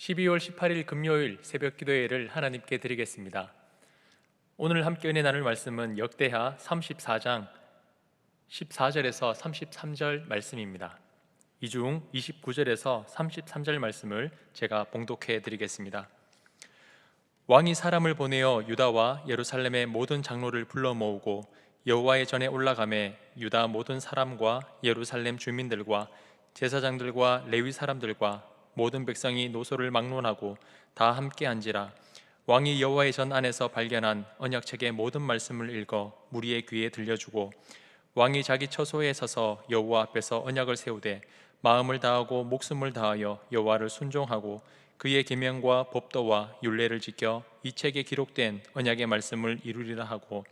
12월 18일 금요일 새벽 기도회를 하나님께 드리겠습니다. 오늘 함께 은혜 나눌 말씀은 역대하 34장 14절에서 33절 말씀입니다. 이 중 29절에서 33절 말씀을 제가 봉독해 드리겠습니다. 왕이 사람을 보내어 유다와 예루살렘의 모든 장로를 불러 모으고 여호와의 전에 올라가매 유다 모든 사람과 예루살렘 주민들과 제사장들과 레위 사람들과 모든 백성이 노소를 막론하고 다 함께 앉으라. 왕이 여호와의 전 안에서 발견한 언약책의 모든 말씀을 읽어 무리의 귀에 들려주고 왕이 자기 처소에 서서 여호와 앞에서 언약을 세우되 마음을 다하고 목숨을 다하여 여호와를 순종하고 그의 계명과 법도와 율례를 지켜 이 책에 기록된 언약의 말씀을 이루리라 하고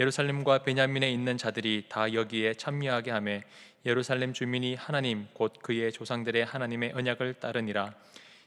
예루살렘과 베냐민에 있는 자들이 다 여기에 참여하게 하며 예루살렘 주민이 하나님 곧 그의 조상들의 하나님의 언약을 따르니라.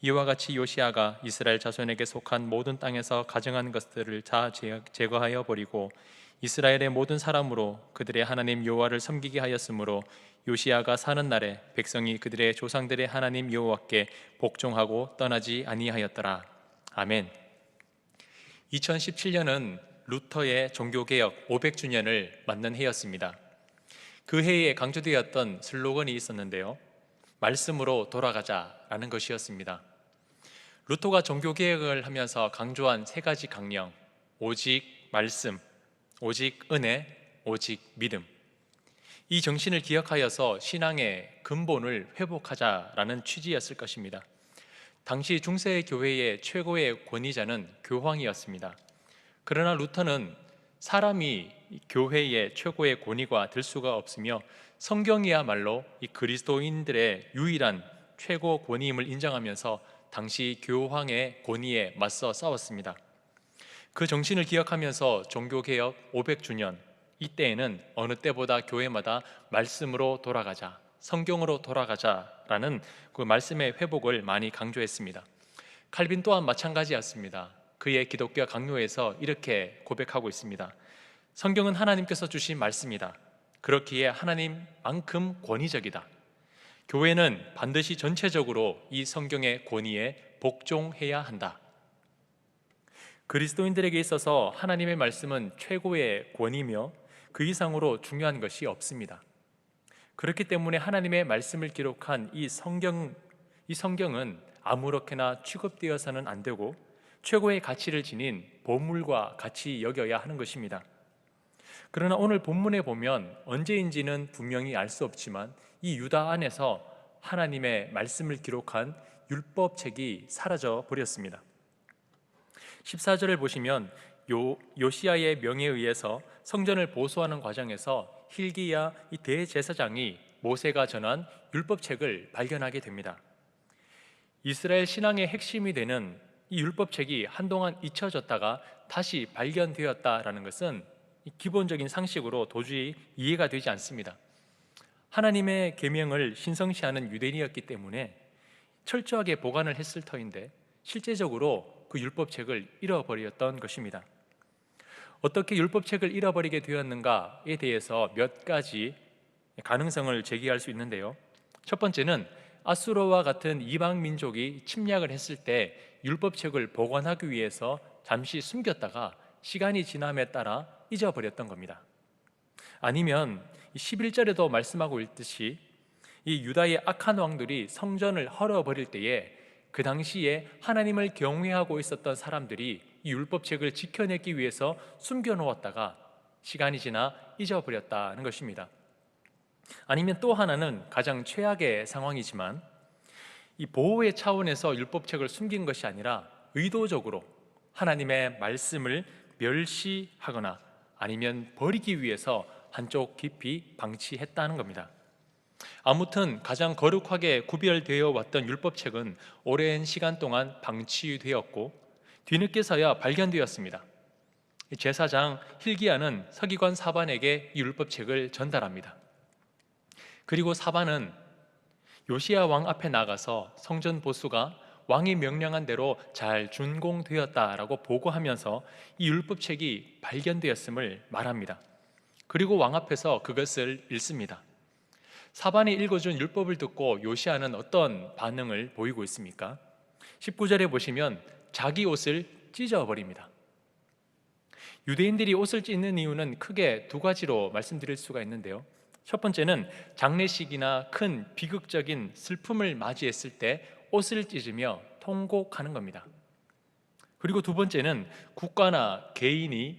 이와 같이 요시아가 이스라엘 자손에게 속한 모든 땅에서 가정한 것들을 다 제거하여 버리고 이스라엘의 모든 사람으로 그들의 하나님 여호와를 섬기게 하였으므로 요시아가 사는 날에 백성이 그들의 조상들의 하나님 여호와께 복종하고 떠나지 아니하였더라. 아멘. 2017년은 루터의 종교개혁 500주년을 맞는 해였습니다. 그 해에 강조되었던 슬로건이 있었는데요. 말씀으로 돌아가자라는 것이었습니다. 루터가 종교개혁을 하면서 강조한 세 가지 강령, 오직 말씀, 오직 은혜, 오직 믿음. 이 정신을 기억하여서 신앙의 근본을 회복하자라는 취지였을 것입니다. 당시 중세 교회의 최고의 권위자는 교황이었습니다. 그러나 루터는 사람이 교회의 최고의 권위가 될 수가 없으며 성경이야말로 이 그리스도인들의 유일한 최고 권위임을 인정하면서 당시 교황의 권위에 맞서 싸웠습니다. 그 정신을 기억하면서 종교개혁 500주년 이때에는 어느 때보다 교회마다 말씀으로 돌아가자, 성경으로 돌아가자라는 그 말씀의 회복을 많이 강조했습니다. 칼빈 또한 마찬가지였습니다. 그의 기독교 강요에서 이렇게 고백하고 있습니다. 성경은 하나님께서 주신 말씀이다. 그렇기에 하나님만큼 권위적이다. 교회는 반드시 전체적으로 이 성경의 권위에 복종해야 한다. 그리스도인들에게 있어서 하나님의 말씀은 최고의 권위며 그 이상으로 중요한 것이 없습니다. 그렇기 때문에 하나님의 말씀을 기록한 이 성경 이 성경은 아무렇게나 취급되어서는 안 되고 최고의 가치를 지닌 보물과 같이 여겨야 하는 것입니다. 그러나 오늘 본문에 보면 언제인지는 분명히 알 수 없지만 이 유다 안에서 하나님의 말씀을 기록한 율법책이 사라져 버렸습니다. 14절을 보시면 요, 요시아의 명에 의해서 성전을 보수하는 과정에서 힐기야 이 대제사장이 모세가 전한 율법책을 발견하게 됩니다. 이스라엘 신앙의 핵심이 되는 이 율법책이 한동안 잊혀졌다가 다시 발견되었다라는 것은 기본적인 상식으로 도저히 이해가 되지 않습니다. 하나님의 계명을 신성시하는 유대인이었기 때문에 철저하게 보관을 했을 터인데 실제적으로 그 율법책을 잃어버렸던 것입니다. 어떻게 율법책을 잃어버리게 되었는가에 대해서 몇 가지 가능성을 제기할 수 있는데요. 첫 번째는 아수르와 같은 이방 민족이 침략을 했을 때 율법책을 보관하기 위해서 잠시 숨겼다가 시간이 지남에 따라 잊어버렸던 겁니다. 아니면 11절에도 말씀하고 있듯이 이 유다의 악한 왕들이 성전을 헐어버릴 때에 그 당시에 하나님을 경외하고 있었던 사람들이 이 율법책을 지켜내기 위해서 숨겨놓았다가 시간이 지나 잊어버렸다는 것입니다. 아니면 또 하나는 가장 최악의 상황이지만 이 보호의 차원에서 율법책을 숨긴 것이 아니라 의도적으로 하나님의 말씀을 멸시하거나 아니면 버리기 위해서 한쪽 깊이 방치했다는 겁니다. 아무튼 가장 거룩하게 구별되어 왔던 율법책은 오랜 시간 동안 방치되었고 뒤늦게서야 발견되었습니다. 제사장 힐기야는 서기관 사반에게 율법책을 전달합니다. 그리고 사반은 요시야 왕 앞에 나가서 성전 보수가 왕이 명령한 대로 잘 준공되었다라고 보고하면서 이 율법책이 발견되었음을 말합니다. 그리고 왕 앞에서 그것을 읽습니다. 사반이 읽어준 율법을 듣고 요시아는 어떤 반응을 보이고 있습니까? 19절에 보시면 자기 옷을 찢어 버립니다. 유대인들이 옷을 찢는 이유는 크게 두 가지로 말씀드릴 수가 있는데요. 첫 번째는 장례식이나 큰 비극적인 슬픔을 맞이했을 때 옷을 찢으며 통곡하는 겁니다. 그리고 두 번째는 국가나 개인이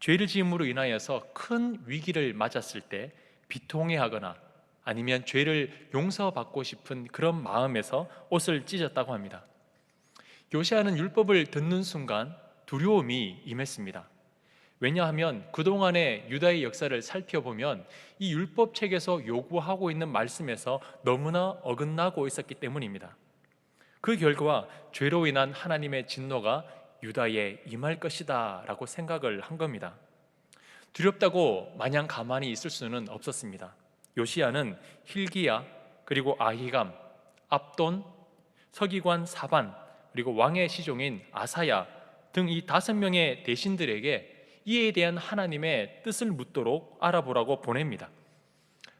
죄를 지음으로 인하여서 큰 위기를 맞았을 때 비통해하거나 아니면 죄를 용서받고 싶은 그런 마음에서 옷을 찢었다고 합니다. 요시아는 율법을 듣는 순간 두려움이 임했습니다. 왜냐하면 그동안의 유다의 역사를 살펴보면 이 율법 책에서 요구하고 있는 말씀에서 너무나 어긋나고 있었기 때문입니다. 그 결과 죄로 인한 하나님의 진노가 유다에 임할 것이다라고 생각을 한 겁니다. 두렵다고 마냥 가만히 있을 수는 없었습니다. 요시야는 힐기야 그리고 아히감, 압돈, 서기관 사반 그리고 왕의 시종인 아사야 등 이 다섯 명의 대신들에게 이에 대한 하나님의 뜻을 묻도록 알아보라고 보냅니다.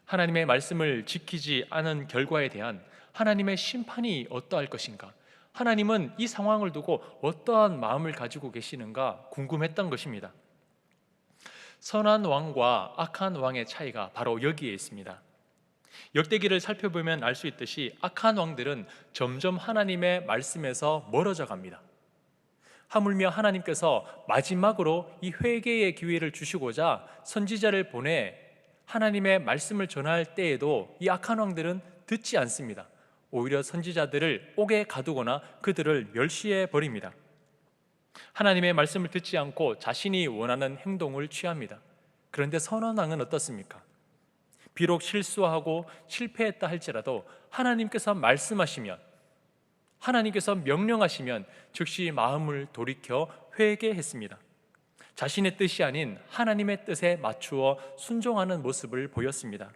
하나님의 말씀을 지키지 않은 결과에 대한 하나님의 심판이 어떠할 것인가? 하나님은 이 상황을 두고 어떠한 마음을 가지고 계시는가 궁금했던 것입니다. 선한 왕과 악한 왕의 차이가 바로 여기에 있습니다. 역대기를 살펴보면 알 수 있듯이 악한 왕들은 점점 하나님의 말씀에서 멀어져 갑니다. 하물며 하나님께서 마지막으로 이 회개의 기회를 주시고자 선지자를 보내 하나님의 말씀을 전할 때에도 이 악한 왕들은 듣지 않습니다. 오히려 선지자들을 옥에 가두거나 그들을 멸시해 버립니다. 하나님의 말씀을 듣지 않고 자신이 원하는 행동을 취합니다. 그런데 선한 왕은 어떻습니까? 비록 실수하고 실패했다 할지라도 하나님께서 말씀하시면 하나님께서 명령하시면 즉시 마음을 돌이켜 회개했습니다. 자신의 뜻이 아닌 하나님의 뜻에 맞추어 순종하는 모습을 보였습니다.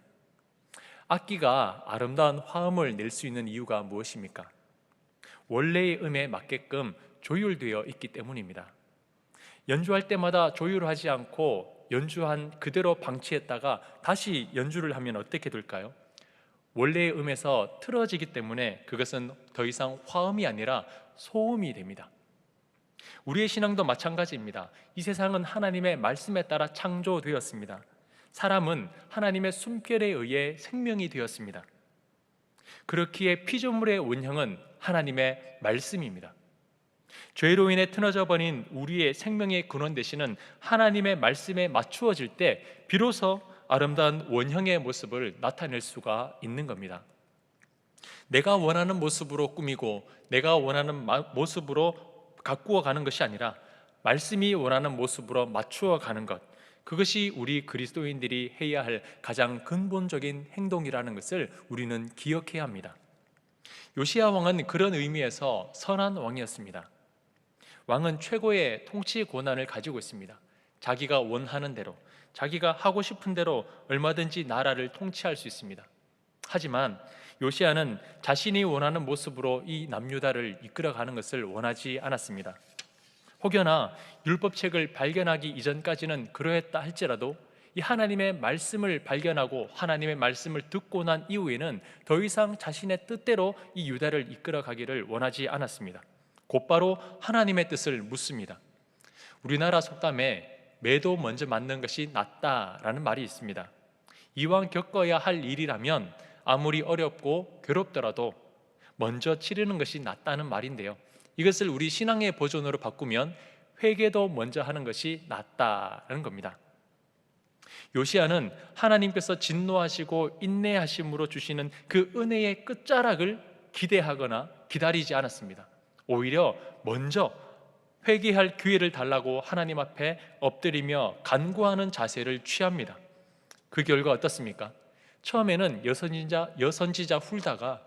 악기가 아름다운 화음을 낼 수 있는 이유가 무엇입니까? 원래의 음에 맞게끔 조율되어 있기 때문입니다. 연주할 때마다 조율하지 않고 연주한 그대로 방치했다가 다시 연주를 하면 어떻게 될까요? 원래의 음에서 틀어지기 때문에 그것은 더 이상 화음이 아니라 소음이 됩니다. 우리의 신앙도 마찬가지입니다. 이 세상은 하나님의 말씀에 따라 창조되었습니다. 사람은 하나님의 숨결에 의해 생명이 되었습니다. 그렇기에 피조물의 원형은 하나님의 말씀입니다. 죄로 인해 틀어져 버린 우리의 생명의 근원 되시는 하나님의 말씀에 맞추어질 때 비로소 아름다운 원형의 모습을 나타낼 수가 있는 겁니다. 내가 원하는 모습으로 꾸미고 내가 원하는 모습으로 가꾸어 가는 것이 아니라 말씀이 원하는 모습으로 맞추어 가는 것. 그것이 우리 그리스도인들이 해야 할 가장 근본적인 행동이라는 것을 우리는 기억해야 합니다. 요시야 왕은 그런 의미에서 선한 왕이었습니다. 왕은 최고의 통치 권한을 가지고 있습니다. 자기가 원하는 대로, 자기가 하고 싶은 대로 얼마든지 나라를 통치할 수 있습니다. 하지만 요시아는 자신이 원하는 모습으로 이 남유다를 이끌어가는 것을 원하지 않았습니다. 혹여나 율법책을 발견하기 이전까지는 그러했다 할지라도 이 하나님의 말씀을 발견하고 하나님의 말씀을 듣고 난 이후에는 더 이상 자신의 뜻대로 이 유다를 이끌어가기를 원하지 않았습니다. 곧바로 하나님의 뜻을 묻습니다. 우리나라 속담에 매도 먼저 맞는 것이 낫다라는 말이 있습니다. 이왕 겪어야 할 일이라면 아무리 어렵고 괴롭더라도 먼저 치르는 것이 낫다는 말인데요. 이것을 우리 신앙의 버전으로 바꾸면 회개도 먼저 하는 것이 낫다라는 겁니다. 요시아는 하나님께서 진노하시고 인내하심으로 주시는 그 은혜의 끝자락을 기대하거나 기다리지 않았습니다. 오히려 먼저 회개할 기회를 달라고 하나님 앞에 엎드리며 간구하는 자세를 취합니다. 그 결과 어떻습니까? 처음에는 여선지자 여선지자 훌다가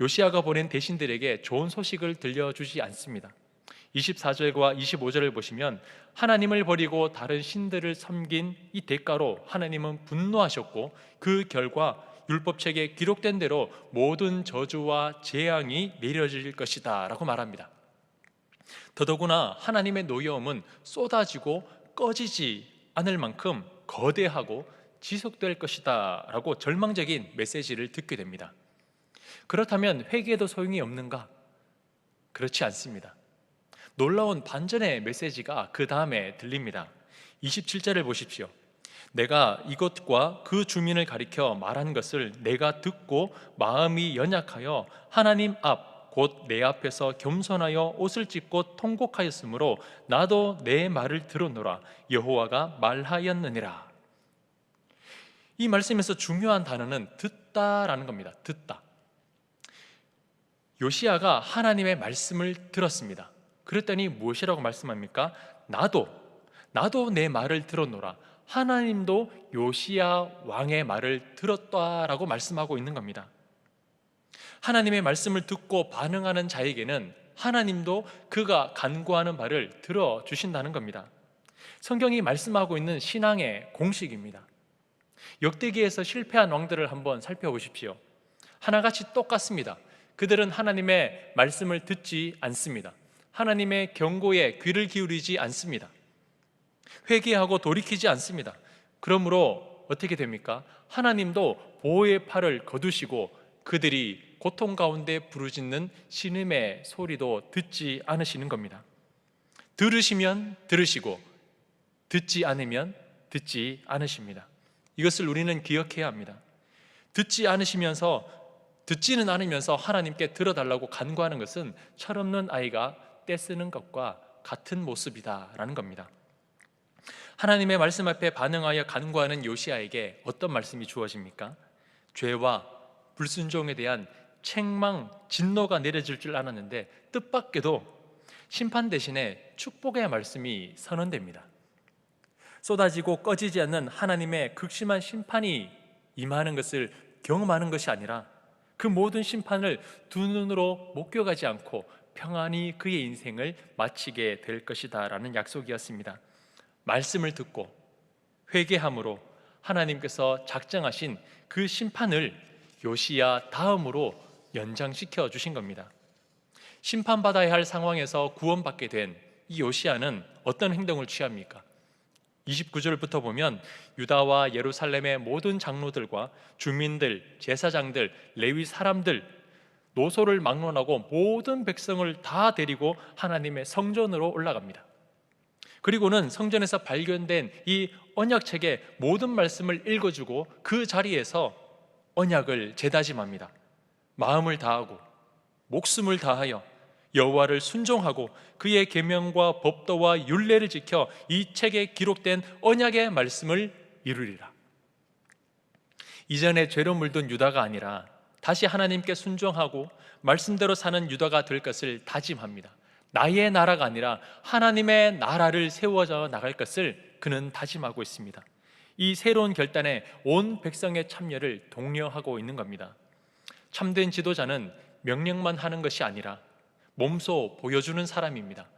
요시아가 보낸 대신들에게 좋은 소식을 들려주지 않습니다. 24절과 25절을 보시면 하나님을 버리고 다른 신들을 섬긴 이 대가로 하나님은 분노하셨고 그 결과 율법책에 기록된 대로 모든 저주와 재앙이 내려질 것이다 라고 말합니다. 더더구나 하나님의 노여움은 쏟아지고 꺼지지 않을 만큼 거대하고 지속될 것이다 라고 절망적인 메시지를 듣게 됩니다. 그렇다면 회개도 소용이 없는가? 그렇지 않습니다. 놀라운 반전의 메시지가 그 다음에 들립니다. 27절을 보십시오. 내가 이것과 그 주민을 가리켜 말한 것을 내가 듣고 마음이 연약하여 하나님 앞 곧 내 앞에서 겸손하여 옷을 찢고 통곡하였으므로 나도 내 말을 들었노라 여호와가 말하였느니라. 이 말씀에서 중요한 단어는 듣다라는 겁니다. 듣다. 요시아가 하나님의 말씀을 들었습니다. 그랬더니 무엇이라고 말씀합니까? 나도 나도 내 말을 들었노라. 하나님도 요시야 왕의 말을 들었다라고 말씀하고 있는 겁니다. 하나님의 말씀을 듣고 반응하는 자에게는 하나님도 그가 간구하는 바를 들어 주신다는 겁니다. 성경이 말씀하고 있는 신앙의 공식입니다. 역대기에서 실패한 왕들을 한번 살펴보십시오. 하나같이 똑같습니다. 그들은 하나님의 말씀을 듣지 않습니다. 하나님의 경고에 귀를 기울이지 않습니다. 회개하고 돌이키지 않습니다. 그러므로 어떻게 됩니까? 하나님도 보호의 팔을 거두시고 그들이 고통 가운데 부르짖는 신음의 소리도 듣지 않으시는 겁니다. 들으시면 들으시고 듣지 않으면 듣지 않으십니다. 이것을 우리는 기억해야 합니다. 듣지 않으시면서 듣지는 않으면서 하나님께 들어달라고 간구하는 것은 철없는 아이가 떼쓰는 것과 같은 모습이다라는 겁니다. 하나님의 말씀 앞에 반응하여 간구하는 요시아에게 어떤 말씀이 주어집니까? 죄와 불순종에 대한 책망, 진노가 내려질 줄 알았는데 뜻밖에도 심판 대신에 축복의 말씀이 선언됩니다. 쏟아지고 꺼지지 않는 하나님의 극심한 심판이 임하는 것을 경험하는 것이 아니라 그 모든 심판을 두 눈으로 목격하지 않고 평안히 그의 인생을 마치게 될 것이다라는 약속이었습니다. 말씀을 듣고 회개함으로 하나님께서 작정하신 그 심판을 요시야 다음으로 연장시켜 주신 겁니다. 심판받아야 할 상황에서 구원받게 된 이 요시야는 어떤 행동을 취합니까? 29절부터 보면 유다와 예루살렘의 모든 장로들과 주민들, 제사장들, 레위 사람들 노소를 막론하고 모든 백성을 다 데리고 하나님의 성전으로 올라갑니다. 그리고는 성전에서 발견된 이 언약책의 모든 말씀을 읽어주고 그 자리에서 언약을 재다짐합니다. 마음을 다하고 목숨을 다하여 여호와를 순종하고 그의 계명과 법도와 율례를 지켜 이 책에 기록된 언약의 말씀을 이루리라. 이전에 죄로 물든 유다가 아니라 다시 하나님께 순종하고 말씀대로 사는 유다가 될 것을 다짐합니다. 나의 나라가 아니라 하나님의 나라를 세워져 나갈 것을 그는 다짐하고 있습니다. 이 새로운 결단에 온 백성의 참여를 독려하고 있는 겁니다. 참된 지도자는 명령만 하는 것이 아니라 몸소 보여주는 사람입니다.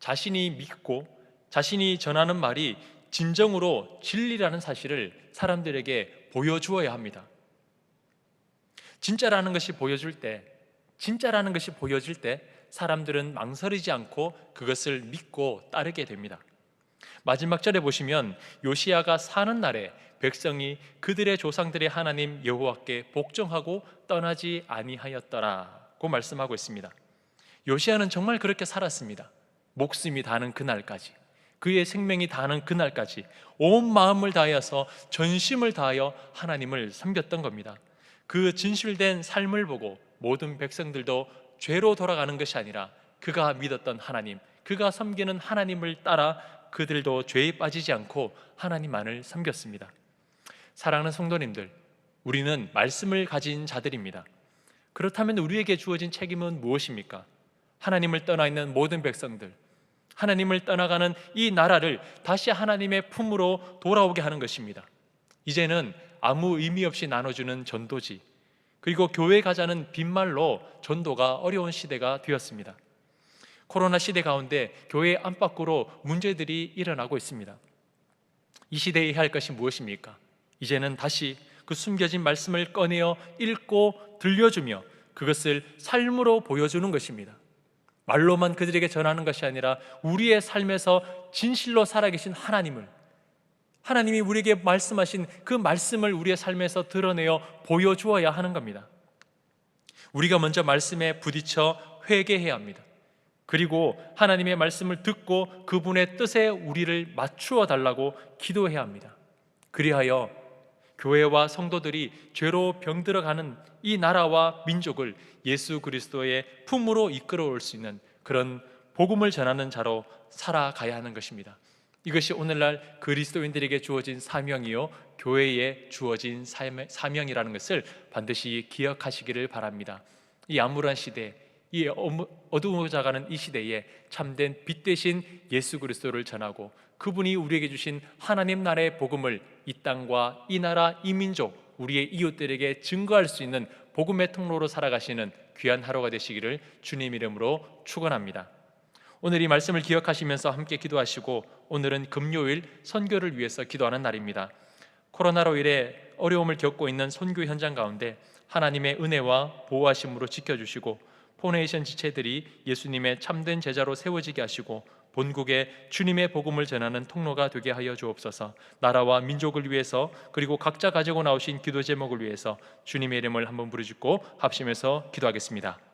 자신이 믿고 자신이 전하는 말이 진정으로 진리라는 사실을 사람들에게 보여주어야 합니다. 진짜라는 것이 보여줄 때, 진짜라는 것이 보여질 때 사람들은 망설이지 않고 그것을 믿고 따르게 됩니다. 마지막 절에 보시면 요시아가 사는 날에 백성이 그들의 조상들의 하나님 여호와께 복종하고 떠나지 아니하였더라고 말씀하고 있습니다. 요시아는 정말 그렇게 살았습니다. 목숨이 다는 그날까지 그의 생명이 다는 그날까지 온 마음을 다하여서 전심을 다하여 하나님을 섬겼던 겁니다. 그 진실된 삶을 보고 모든 백성들도 죄로 돌아가는 것이 아니라 그가 믿었던 하나님, 그가 섬기는 하나님을 따라 그들도 죄에 빠지지 않고 하나님만을 섬겼습니다. 사랑하는 성도님들, 우리는 말씀을 가진 자들입니다. 그렇다면 우리에게 주어진 책임은 무엇입니까? 하나님을 떠나 있는 모든 백성들, 하나님을 떠나가는 이 나라를 다시 하나님의 품으로 돌아오게 하는 것입니다. 이제는 아무 의미 없이 나눠주는 전도지, 그리고 교회 가자는 빈말로 전도가 어려운 시대가 되었습니다. 코로나 시대 가운데 교회 안팎으로 문제들이 일어나고 있습니다. 이 시대에 해야 할 것이 무엇입니까? 이제는 다시 그 숨겨진 말씀을 꺼내어 읽고 들려주며 그것을 삶으로 보여주는 것입니다. 말로만 그들에게 전하는 것이 아니라 우리의 삶에서 진실로 살아계신 하나님을 하나님이 우리에게 말씀하신 그 말씀을 우리의 삶에서 드러내어 보여주어야 하는 겁니다. 우리가 먼저 말씀에 부딪혀 회개해야 합니다. 그리고 하나님의 말씀을 듣고 그분의 뜻에 우리를 맞추어 달라고 기도해야 합니다. 그리하여 교회와 성도들이 죄로 병들어가는 이 나라와 민족을 예수 그리스도의 품으로 이끌어올 수 있는 그런 복음을 전하는 자로 살아가야 하는 것입니다. 이것이 오늘날 그리스도인들에게 주어진 사명이요 교회에 주어진 사명이라는 것을 반드시 기억하시기를 바랍니다. 이 암울한 시대, 이 어두워져가는 이 시대에 참된 빛 대신 예수 그리스도를 전하고 그분이 우리에게 주신 하나님 나라의 복음을 이 땅과 이 나라 이 민족 우리의 이웃들에게 증거할 수 있는 복음의 통로로 살아가시는 귀한 하루가 되시기를 주님 이름으로 축원합니다. 오늘 이 말씀을 기억하시면서 함께 기도하시고 오늘은 금요일 선교를 위해서 기도하는 날입니다. 코로나로 인해 어려움을 겪고 있는 선교 현장 가운데 하나님의 은혜와 보호하심으로 지켜주시고 포네이션 지체들이 예수님의 참된 제자로 세워지게 하시고 본국에 주님의 복음을 전하는 통로가 되게 하여 주옵소서. 나라와 민족을 위해서 그리고 각자 가지고 나오신 기도 제목을 위해서 주님의 이름을 한번 부르짖고 합심해서 기도하겠습니다.